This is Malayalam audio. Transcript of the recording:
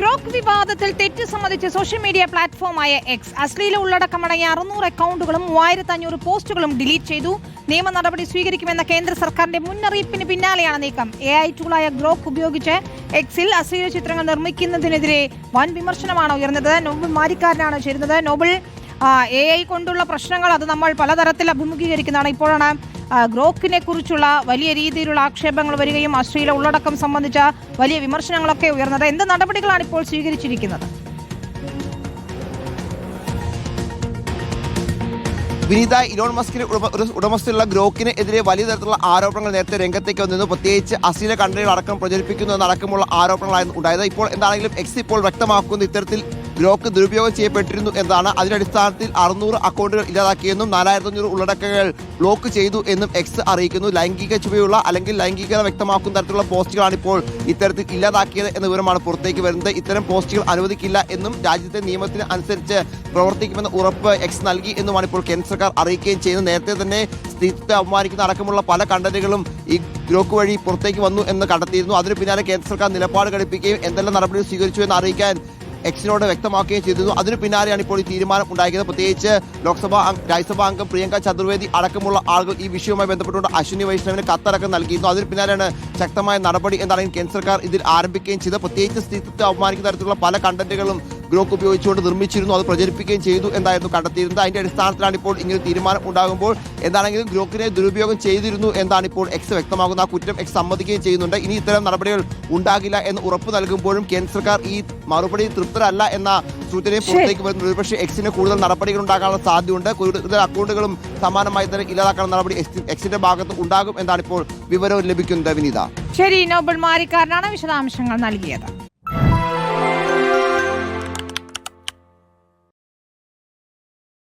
ഗ്രോക്ക് വിവാദത്തിൽ തെറ്റ് സമ്മതിച്ച് സോഷ്യൽ മീഡിയ പ്ലാറ്റ്ഫോമായ എക്സ് അശ്ലീല ഉള്ളടക്കമടങ്ങിയ അറുന്നൂറ് അക്കൗണ്ടുകളും മൂവായിരത്തി അഞ്ഞൂറ് പോസ്റ്റുകളും ഡിലീറ്റ് ചെയ്തു. നിയമ നടപടി സ്വീകരിക്കുമെന്ന കേന്ദ്ര സർക്കാരിന്റെ മുന്നറിയിപ്പിന് പിന്നാലെയാണ് നീക്കം. എ ഐ ടൂളായ ഗ്രോക്ക് ഉപയോഗിച്ച് എക്സിൽ അശ്ലീല ചിത്രങ്ങൾ നിർമ്മിക്കുന്നതിനെതിരെ വൻ വിമർശനമാണ് ഉയർന്നത്. നോബിൾ മാരിക്കാരനാണ് ചേരുന്നത്. നോബിൾ എ ഐ കൊണ്ടുള്ള പ്രശ്നങ്ങൾ അത് നമ്മൾ പലതരത്തിൽ അഭിമുഖീകരിക്കുന്നതാണ്. ഇപ്പോഴാണ് ഗ്രോക്കിനെ കുറിച്ചുള്ള വലിയ രീതിയിലുള്ള ആക്ഷേപങ്ങൾ വരികയും അശ്ലീല ഉള്ളടക്കം സംബന്ധിച്ച വലിയ വിമർശനങ്ങളൊക്കെ ഉയർന്നത്. എന്ത് നടപടികളാണ് ഇപ്പോൾ സ്വീകരിച്ചിരിക്കുന്നത്? വിനീത ഇലോൺ മസ്കിന് ഉടമസ്ഥയുള്ള ഗ്രോക്കിന് എതിരെ വലിയ തരത്തിലുള്ള ആരോപണങ്ങൾ നേരത്തെ രംഗത്തേക്ക് വന്നിരുന്നു. പ്രത്യേകിച്ച് അശ്ലീല കണ്ടന്റുകൾ അടക്കം പ്രചരിപ്പിക്കുന്നു എന്നടക്കമുള്ള ആരോപണങ്ങളായിരുന്നു ഉണ്ടായത്. ഇപ്പോൾ എന്താണെങ്കിലും എക്സ് ഇപ്പോൾ വ്യക്തമാക്കുന്ന ഇത്തരത്തിൽ ഗ്രോക്ക് ദുരുപയോഗം ചെയ്യപ്പെട്ടിരുന്നു എന്നതാണ് അതിന്റെ അടിസ്ഥാനത്തിൽ അറുന്നൂറ് അക്കൗണ്ടുകൾ ഇല്ലാതാക്കിയെന്നും നാലായിരത്തി അഞ്ഞൂറ് ഉള്ളടക്കങ്ങൾ ബ്ലോക്ക് ചെയ്തു എന്നും എക്സ് അറിയിക്കുന്നു. ലൈംഗിക ചുവയുള്ള അല്ലെങ്കിൽ ലൈംഗികത വ്യക്തമാക്കുന്ന തരത്തിലുള്ള പോസ്റ്റുകളാണ് ഇപ്പോൾ ഇത്തരത്തിൽ ഇല്ലാതാക്കിയത് എന്ന വിവരമാണ് പുറത്തേക്ക് വരുന്നത്. ഇത്തരം പോസ്റ്റുകൾ അനുവദിക്കില്ല എന്നും രാജ്യത്തെ നിയമത്തിന് അനുസരിച്ച് പ്രവർത്തിക്കുമെന്ന ഉറപ്പ് എക്സ് നൽകി എന്നുമാണ് ഇപ്പോൾ കേന്ദ്ര സർക്കാർ അറിയിക്കുകയും ചെയ്യുന്നത്. നേരത്തെ തന്നെ സ്ത്രീത്വത്തെ അപമാനിക്കുന്ന അടക്കമുള്ള പല കണ്ടന്റുകളും ഈ ഗ്രോക്ക് വഴി പുറത്തേക്ക് വന്നു എന്ന് കണ്ടെത്തിയിരുന്നു. അതിന് പിന്നാലെ കേന്ദ്ര സർക്കാർ നിലപാട് ഘടിപ്പിക്കുകയും എന്തെല്ലാം നടപടികൾ സ്വീകരിച്ചു എന്ന് അറിയിക്കാൻ എക്സിനോട് വ്യക്തമാക്കുകയും ചെയ്തിരുന്നു. അതിന് പിന്നാലെയാണ് ഇപ്പോൾ ഈ തീരുമാനം ഉണ്ടായിരിക്കുന്നത്. പ്രത്യേകിച്ച് ലോക്സഭാ രാജ്യസഭാ അംഗം പ്രിയങ്ക ചതുർവേദി അടക്കമുള്ള ആളുകൾ ഈ വിഷയവുമായി ബന്ധപ്പെട്ടുകൊണ്ട് അശ്വിനി വൈഷ്ണവിന് കത്തടക്കം നൽകിയിരുന്നു. അതിന് പിന്നാലെയാണ് ശക്തമായ നടപടി എന്നാണ് കേന്ദ്ര സർക്കാർ ഇതിൽ ആരംഭിക്കുകയും ചെയ്തത്. പ്രത്യേകിച്ച് സ്ത്രീത്വത്തെ അപമാനിക്കുന്ന തരത്തിലുള്ള പല കണ്ടന്റുകളും ഗ്രോക്ക് ഉപയോഗിച്ചുകൊണ്ട് നിർമ്മിച്ചിരുന്നു അത് പ്രചരിപ്പിക്കുകയും ചെയ്തു എന്നായിരുന്നു കണ്ടെത്തിയിരുന്നത്? അതിന്റെ അടിസ്ഥാനത്തിലാണ് ഇപ്പോൾ ഇങ്ങനെ തീരുമാനം ഉണ്ടാകുമ്പോൾ എന്താണെങ്കിലും ഗ്രോക്കിനെ ദുരുപയോഗം ചെയ്തിരുന്നു എന്നാണ് ഇപ്പോൾ എക്സ് വ്യക്തമാകുന്ന ആ കുറ്റം എക്സ് സമ്മതിക്കുകയും ചെയ്യുന്നുണ്ട്. ഇനി ഇത്തരം നടപടികൾ ഉണ്ടാകില്ല എന്ന് ഉറപ്പ് നൽകുമ്പോഴും കേന്ദ്ര സർക്കാർ ഈ മറുപടി തൃപ്തരല്ല എന്ന സൂചനയും പുറത്തേക്ക് വരുന്നു ഒരുപക്ഷെ എക്സിന് കൂടുതൽ നടപടികൾ ഉണ്ടാകാനുള്ള സാധ്യതയുണ്ട്. കൂടുതൽ അക്കൗണ്ടുകളും സമാനമായി തന്നെ ഇല്ലാതാക്കാനുള്ള നടപടി എക്സിന്റെ ഭാഗത്ത് ഉണ്ടാകും എന്നാണ് ഇപ്പോൾ വിവരവും ലഭിക്കുന്നത്. വിനീത. ശരി നോബൽ മാരിക്കാരനാണ് വിശദാംശങ്ങൾ നൽകിയത്.